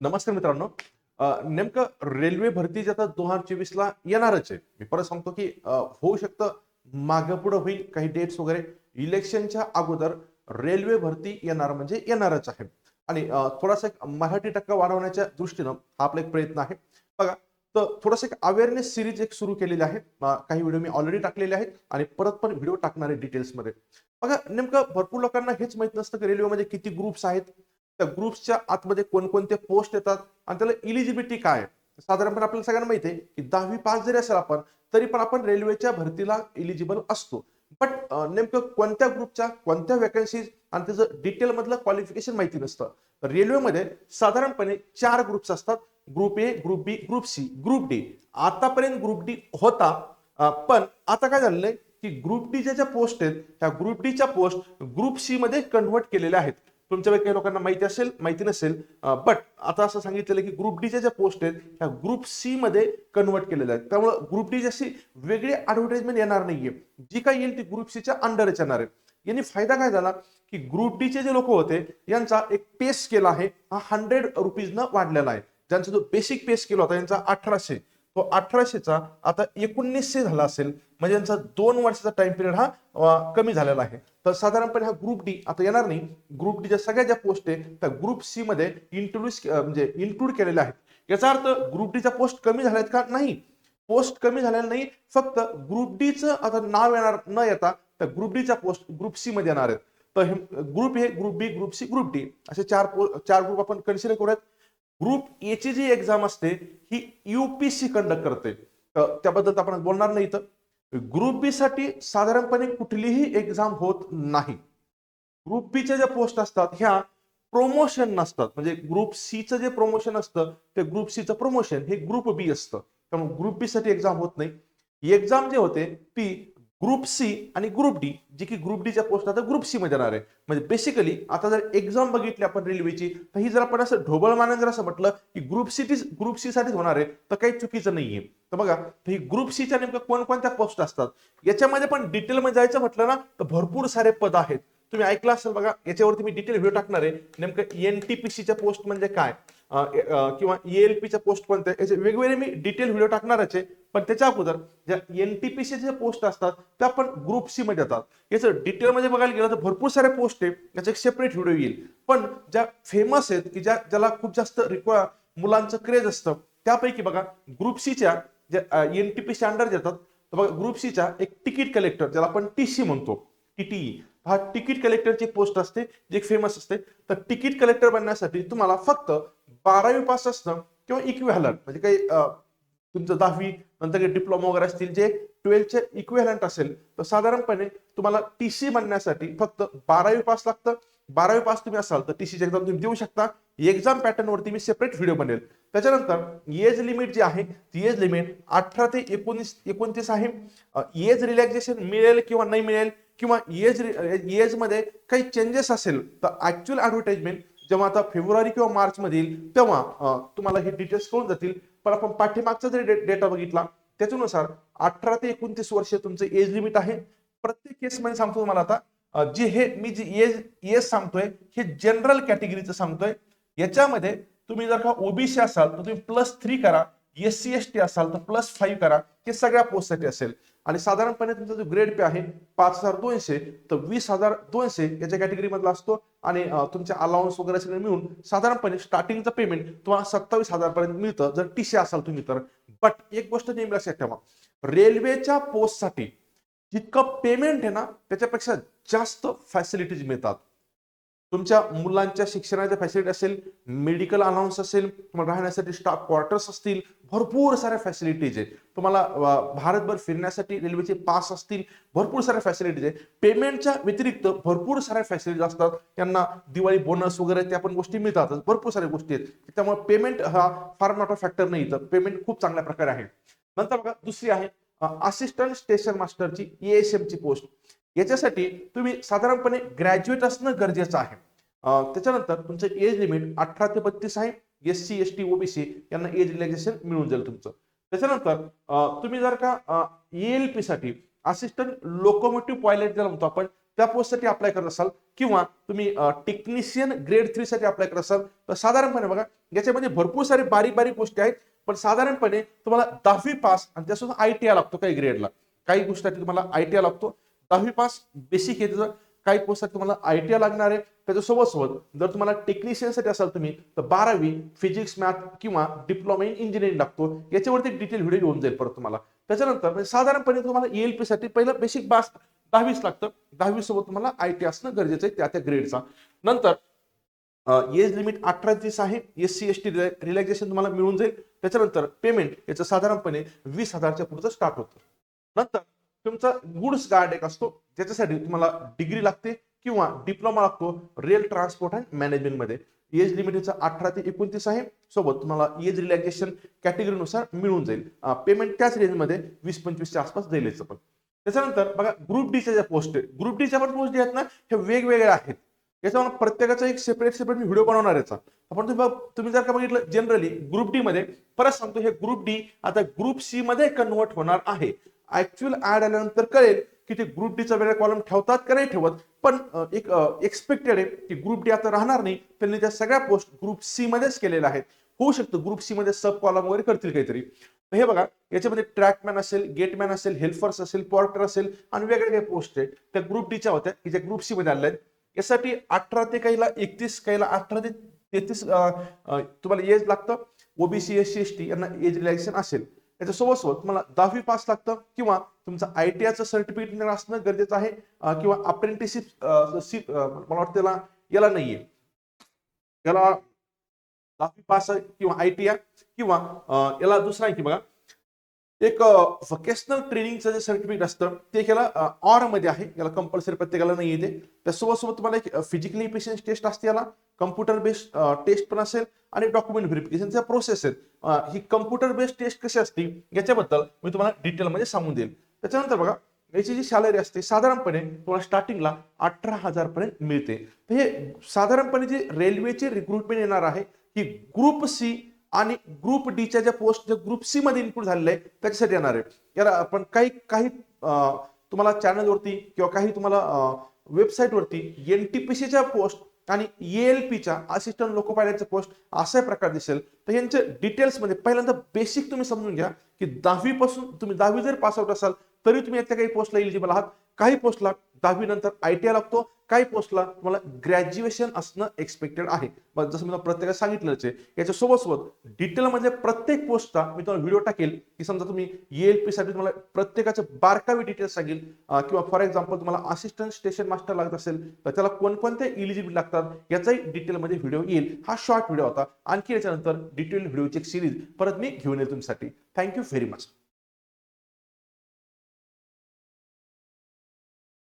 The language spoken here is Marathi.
नमस्कार मित्रांनो. नेमकं रेल्वे भरती जे आता दोन हजार चोवीस ला येणारच आहे. मी परत सांगतो की होऊ शकतं मागं पुढं होईल काही डेट्स वगैरे. इलेक्शनच्या अगोदर रेल्वे भरती येणार म्हणजे येणारच आहे. आणि थोडासा एक मराठी टक्का वाढवण्याच्या दृष्टीनं हा आपला एक प्रयत्न आहे. बघा तर थोडंसं एक अवेअरनेस सिरीज एक सुरू केलेली आहे. काही व्हिडिओ मी ऑलरेडी टाकलेले आहेत आणि परत पण व्हिडिओ टाकणार आहे डिटेल्समध्ये बघा नेमकं भरपूर लोकांना हेच माहीत नसतं की रेल्वेमध्ये किती ग्रुप्स आहेत त्या ग्रुप्सच्या आतमध्ये कोणकोणते पोस्ट येतात आणि त्याला इलिजिबिलिटी काय साधारणपणे आपल्याला सगळ्यांना माहिती आहे की दहावी पास जरी असेल आपण तरी पण आपण रेल्वेच्या भरतीला इलिजिबल असतो. बट नेमकं कोणत्या ग्रुपच्या कोणत्या वॅकन्सीज आणि त्याचं डिटेल मधलं क्वालिफिकेशन माहिती नसतं. रेल्वेमध्ये साधारणपणे चार ग्रुप्स असतात. Group A group B group C group D आतापर्यंत ग्रुप डी होता पण आता काय झालेलं आहे की ग्रुप डी ज्या पोस्ट आहेत त्या ग्रुप डीच्या पोस्ट ग्रुप सी मध्ये कन्व्हर्ट केलेल्या आहेत. तुमच्यापैकी काही लोकांना माहिती असेल माहिती नसेल बट आता असं सांगितलेलं की ग्रुप डीच्या ज्या पोस्ट आहेत त्या ग्रुप सी मध्ये कन्व्हर्ट केलेल्या आहेत. त्यामुळे ग्रुप डी जशी वेगळी ऍडव्हर्टाइजमेंट येणार नाहीये. जी काय येईल ती ग्रुप सीच्या अंडरच येणार आहे. यांनी फायदा काय झाला? की ग्रुप डीचे जे लोक होते यांचा एक पे स्केल आहे हा हंड्रेड रुपीजनं वाढलेला आहे. ज्यांचा जो बेसिक पे स्केल होता यांचा अठराशे. तो अठराशेचा आता एकोणीसशे झाला असेल म्हणजे यांचा दोन वर्षाचा टाइम पिरियड हा कमी झालेला आहे. तर साधारणपणे हा ग्रुप डी आता येणार नाही. ग्रुप डीच्या सगळ्या ज्या पोस्ट आहे त्या ग्रुप सी मध्ये इंट्रोड्यूस म्हणजे इन्क्लूड केलेल्या आहेत. याचा अर्थ ग्रुप डीच्या पोस्ट कमी झाल्या आहेत का? नाही. पोस्ट कमी झालेल्या नाही फक्त ग्रुप डीचं आता नाव येणार न येता तर ग्रुप डीच्या पोस्ट ग्रुप सी मध्ये येणार आहेत. तर हे ग्रुप हे group B group C group D असे चार चार ग्रुप आपण कन्सिडर करूयात. ग्रुप ए ची जी एक्झाम असते ही युपीसी कंडक्ट करते. त्याबद्दल आपण बोलणार नाही तर ग्रुप बी साठी साधारणपणे कुठलीही एक्झाम होत नाही. ग्रुप बीच्या ज्या पोस्ट असतात ह्या प्रमोशन नसतात. म्हणजे ग्रुप सीचं जे प्रमोशन असतं ते ग्रुप सीचं प्रमोशन हे ग्रुप बी असतं. त्यामुळे ग्रुप बी साठी एक्झाम होत नाही. एक्झाम जे होते ती ग्रुप सी आणि ग्रुप डी जे की ग्रुप डीच्या पोस्ट आता ग्रुप सी मध्ये येणार आहे. म्हणजे बेसिकली आता जर एक्झाम बघितली आपण रेल्वेची तर ही जर आपण असं ढोबळ मानाने जर असं म्हटलं की ग्रुप सी ग्रुप सी साठीच होणार आहे तर काही चुकीचं नाहीये. तर बघा तर ही ग्रुप सीच्या नेमक्या कोणकोणत्या पोस्ट असतात? याच्यामध्ये पण डिटेलमध्ये जायचं म्हटलं ना तर भरपूर सारे पद आहेत. तुम्ही ऐकलं असेल बघा याच्यावरती मी डिटेल व्हिडिओ टाकणार आहे. नेमकं एन टी पी सीच्या पोस्ट म्हणजे काय? किंवा ईएलपीच्या पोस्ट कोणत्या याचे वेगवेगळे मी डिटेल व्हिडिओ टाकणारच आहे पण त्याच्या अगोदर ज्या एन टी पी जे पोस्ट असतात त्या पण ग्रुप सी मध्ये येतात याचं डिटेलमध्ये बघायला गेलं तर भरपूर सारे पोस्ट आहे याचा एक सेपरेट व्हिडिओ येईल. पण ज्या फेमस आहेत की ज्या ज्याला खूप जास्त रिक्वा मुलांचं क्रेज असतं त्यापैकी बघा ग्रुप सीच्या ज्या N T P C under येतात तर बघा ग्रुप सीच्या एक तिकीट कलेक्टर ज्याला आपण टी सी म्हणतो टी टी हा तिकीट कलेक्टरची पोस्ट असते जी एक फेमस असते तर तिकीट कलेक्टर बनण्यासाठी तुम्हाला फक्त बारावी पास असणं किंवा इक्विव्हॅलंट म्हणजे काही तुमचं दहावी नंतर काही डिप्लोमा वगैरे असतील जे ट्वेल्थचे इक्विव्हॅलंट असेल तर साधारणपणे तुम्हाला टी सी बनण्यासाठी फक्त बारावी पास लागतं. बारावी पास तुम्ही असाल तर टी सीची एक्झाम तुम्ही देऊ शकता. एक्झाम पॅटर्नवरती मी सेपरेट व्हिडिओ बनेल. त्याच्यानंतर एज लिमिट जी आहे ती एज लिमिट अठरा ते एकोणीस एकोणतीस आहे. एज रिलॅक्झेशन मिळेल किंवा नाही मिळेल किंवा एज एजमध्ये काही चेंजेस असेल तर ऍक्च्युअल ॲडव्हर्टाइजमेंट जेव्हा आता फेब्रुवारी किंवा मार्च मधील तेव्हा तुम्हाला हे डिटेल्स कळून जातील. पण आपण पाठीमागचा जरी डेटा बघितला त्याच्यानुसार अठरा ते एकोणतीस वर्ष तुमचं एज लिमिट आहे. प्रत्येक केसमध्ये सांगतो तुम्हाला आता जे हे मी जे एज एज सांगतोय हे जनरल कॅटेगरीचं सांगतोय. याच्यामध्ये तुम्ही जर का ओबीसी असाल तर तुम्ही प्लस थ्री करा एस सी एस टी असाल तर प्लस फाईव्ह करा. हे सगळ्या पोस्टसाठी असेल. आणि साधारणपणे तुमचा जो ग्रेड पे आहे पाच हजार दोनशे तर वीस हजार दोनशे याच्या कॅटेगरी मधला असतो. आणि तुमच्या अलाउन्स वगैरे सगळे मिळून साधारणपणे स्टार्टिंगचं पेमेंट तुम्हाला सत्तावीस हजार पर्यंत मिळतं. जर टी सी असाल तुम्ही तर. बट एक गोष्ट नेहमी लक्षात ठेवा. रेल्वेच्या पोस्टसाठी जितकं पेमेंट आहे ना त्याच्यापेक्षा जास्त फॅसिलिटीज मिळतात. तुमच्या मुलांच्या शिक्षणाच्या फॅसिलिटी असेल मेडिकल अलाउन्स असेल तुम्हाला राहण्यासाठी स्टाफ क्वार्टर्स असतील भरपूर साऱ्या फॅसिलिटीज आहे तुम्हाला भारतभर फिरण्यासाठी रेल्वेचे पास असतील भरपूर साऱ्या फॅसिलिटीज आहे पेमेंटच्या व्यतिरिक्त भरपूर साऱ्या फॅसिलिटीज असतात. त्यांना दिवाळी बोनस वगैरे त्या पण गोष्टी मिळतात. भरपूर साऱ्या गोष्टी आहेत. त्यामुळे पेमेंट हा फार मोठा फॅक्टर नाही तर पेमेंट खूप चांगल्या प्रकारे आहे. नंतर बघा दुसरी आहे असिस्टंट स्टेशन मास्टरची एएसएम ची पोस्ट याच्यासाठी तुम्ही साधारणपणे ग्रॅज्युएट असणं गरजेचं आहे. त्याच्यानंतर तुमचं एज लिमिट अठरा ते बत्तीस आहे. S C S T OBC यांना एज रिलॅक्सेशन मिळून जाईल तुमचं. त्याच्यानंतर तुम्ही जर का एल पी साठी असिस्टंट लोकोमोटिव्ह पायलट ज्याला म्हणतो आपण त्या पोस्टसाठी अप्लाय करत असाल किंवा तुम्ही टेक्निशियन ग्रेड थ्री साठी अप्लाय करत असाल तर साधारणपणे बघा याच्यामध्ये भरपूर सारे बारीक बारीक गोष्टी आहेत. पण साधारणपणे तुम्हाला दहावी पास आणि त्यासोबत आय टी आय लागतो काही ग्रेडला काही गोष्टीसाठी तुम्हाला आय टी आय लागतो. दहावी पास बेसिक आहे त्याचं काही पोस्टसाठी तुम्हाला आय टी आय लागणार आहे. त्याच्यासोबत सोबत जर तुम्हाला टेक्निशियनसाठी असाल तुम्ही तर बारावी फिजिक्स मॅथ किंवा डिप्लोमा इन इंजिनिअरिंग लागतो. याच्यावरती डिटेल व्हिडिओ येऊन जाईल परत तुम्हाला. त्याच्यानंतर म्हणजे साधारणपणे तुम्हाला ELP साठी पहिलं बेसिक बास दहावीस लागतं. दहावी सोबत तुम्हाला आय टी असणं गरजेचं आहे त्या त्या ग्रेडचा नंतर एज लिमिट अठरा तीस आहे S C S T relaxation तुम्हाला मिळून जाईल. त्याच्यानंतर पेमेंट याचं साधारणपणे वीस हजारच्या पुढचं स्टार्ट होतं. नंतर तुमचा गुड्स गार्ड एक असतो ज्याच्यासाठी तुम्हाला डिग्री लागते किंवा डिप्लोमा लागतो रेल ट्रान्सपोर्ट अँड मॅनेजमेंटमध्ये. एज लिमिटेडचा अठरा ते एकोणतीस आहे. सोबत तुम्हाला एज रिलॅक्सेशन कॅटेगरीनुसार मिळून जाईल. पेमेंट त्याच रेंजमध्ये वीस पंचवीसच्या आसपास जाईल याचं पण. त्याच्यानंतर बघा ग्रुप डीच्या ज्या पोस्ट आहे ग्रुप डीच्या पण पोस्ट जे आहेत ना हे वेगवेगळ्या आहेत. याच्यावर प्रत्येकाचा एक सेपरेट सेपरेट मी व्हिडिओ बनवणार याचा. आपण तुम्ही तुम्ही जर का बघितलं जनरली ग्रुप डी मध्ये परत सांगतो हे ग्रुप डी आता ग्रुप सी मध्ये कन्वर्ट होणार आहे. ऍक्च्युअल ऍड आल्यानंतर कळेल की ते ग्रुप डीचा वेगळा कॉलम ठेवतात का नाही ठेवत. पण एक एक्सपेक्टेड आहे की ग्रुप डी आता राहणार नाही त्यांनी त्या सगळ्या पोस्ट ग्रुप सी मध्येच केलेल्या आहेत. होऊ शकतं ग्रुप सी मध्ये सब कॉलम वगैरे करतील काहीतरी. हे बघा याच्यामध्ये ट्रॅकमॅन असेल गेटमॅन असेल हेल्फर्स असेल पॉर्टर असेल आणि वेगळ्या काही पोस्ट आहेत. त्या ग्रुप डीच्या होत्या की ज्या ग्रुप सी मध्ये आल्या आहेत. यासाठी अठरा ते काहीला एकतीस काहीला अठरा ते तेहतीस तुम्हाला एज लागतं. OBC S C S T यांना एज रिलॅक्सेशन असेल. त्याच्यासोबत सोबत तुम्हाला दहावी पास लागतं किंवा तुमचं आय टी आयचं सर्टिफिकेट असणं गरजेचं आहे किंवा अप्रेंटिसशिप मला वाटतं त्याला याला नाहीये. याला दहावी पास किंवा आय टी आय किंवा याला दुसरा आहे की बघा एक व्होकेशनल ट्रेनिंगचं जे सर्टिफिकेट असतं ते याला ऑरमध्ये आहे. याला कंपल्सरी प्रत्येकाला नाही येते. त्यासोबत सोबत तुम्हाला एक फिजिकली इफिशियन्स टेस्ट असते याला. कम्प्युटर बेस्ड टेस्ट पण असेल आणि डॉक्युमेंट व्हेरिफिकेशनच्या प्रोसेस आहेत ही कम्प्युटर बेस्ड टेस्ट कशी असते? याच्याबद्दल मी तुम्हाला डिटेलमध्ये सांगून देईल त्याच्यानंतर बघा याची जी सॅलरी असते साधारणपणे तुम्हाला स्टार्टिंगला अठरा हजार पर्यंत मिळते. तर हे साधारणपणे जी रेल्वेची रिक्रुटमेंट येणार आहे ही ग्रुप सी आणि ग्रुप डीच्या ज्या पोस्ट ज्या ग्रुप सी मध्ये इन्क्लूड झालेले आहे त्याच्यासाठी येणार आहे. याला आपण काही काही तुम्हाला चॅनलवरती किंवा काही तुम्हाला वेबसाईटवरती एन टी पी सीच्या पोस्ट आणि एल पीच्या असिस्टंट लोको पायलटच्या पोस्ट असा प्रकार दिसेल. तर यांचे डिटेल्समध्ये पहिल्यांदा बेसिक तुम्ही समजून घ्या की दहावी पासून तुम्ही दहावी जर पास आउट असाल तरी तुम्ही याच्या काही पोस्टला इलिजिबल आहात. काही पोस्टला दहावी नंतर आय टी आय लागतो. काही पोस्टला तुम्हाला ग्रॅज्युएशन असणं एक्सपेक्टेड आहे. जसं मी तुम्हाला प्रत्येकाला सांगितलंच आहे याच्या सोबत सोबत डिटेलमध्ये प्रत्येक पोस्टचा मी तुम्हाला व्हिडिओ टाकेल की समजा तुम्ही एल पी साठी तुम्हाला प्रत्येकाचे बारकावी डिटेल्स सांगेल किंवा फॉर एक्झाम्पल तुम्हाला असिस्टंट स्टेशन मास्टर लागत असेल तर त्याला कोणकोणते इलिजिबल लागतात याचाही डिटेलमध्ये व्हिडिओ येईल. हा शॉर्ट व्हिडिओ होता. आणखी याच्यानंतर डिटेल व्हिडिओची एक सिरीज परत मी घेऊन येईल तुमच्यासाठी. Thank you very much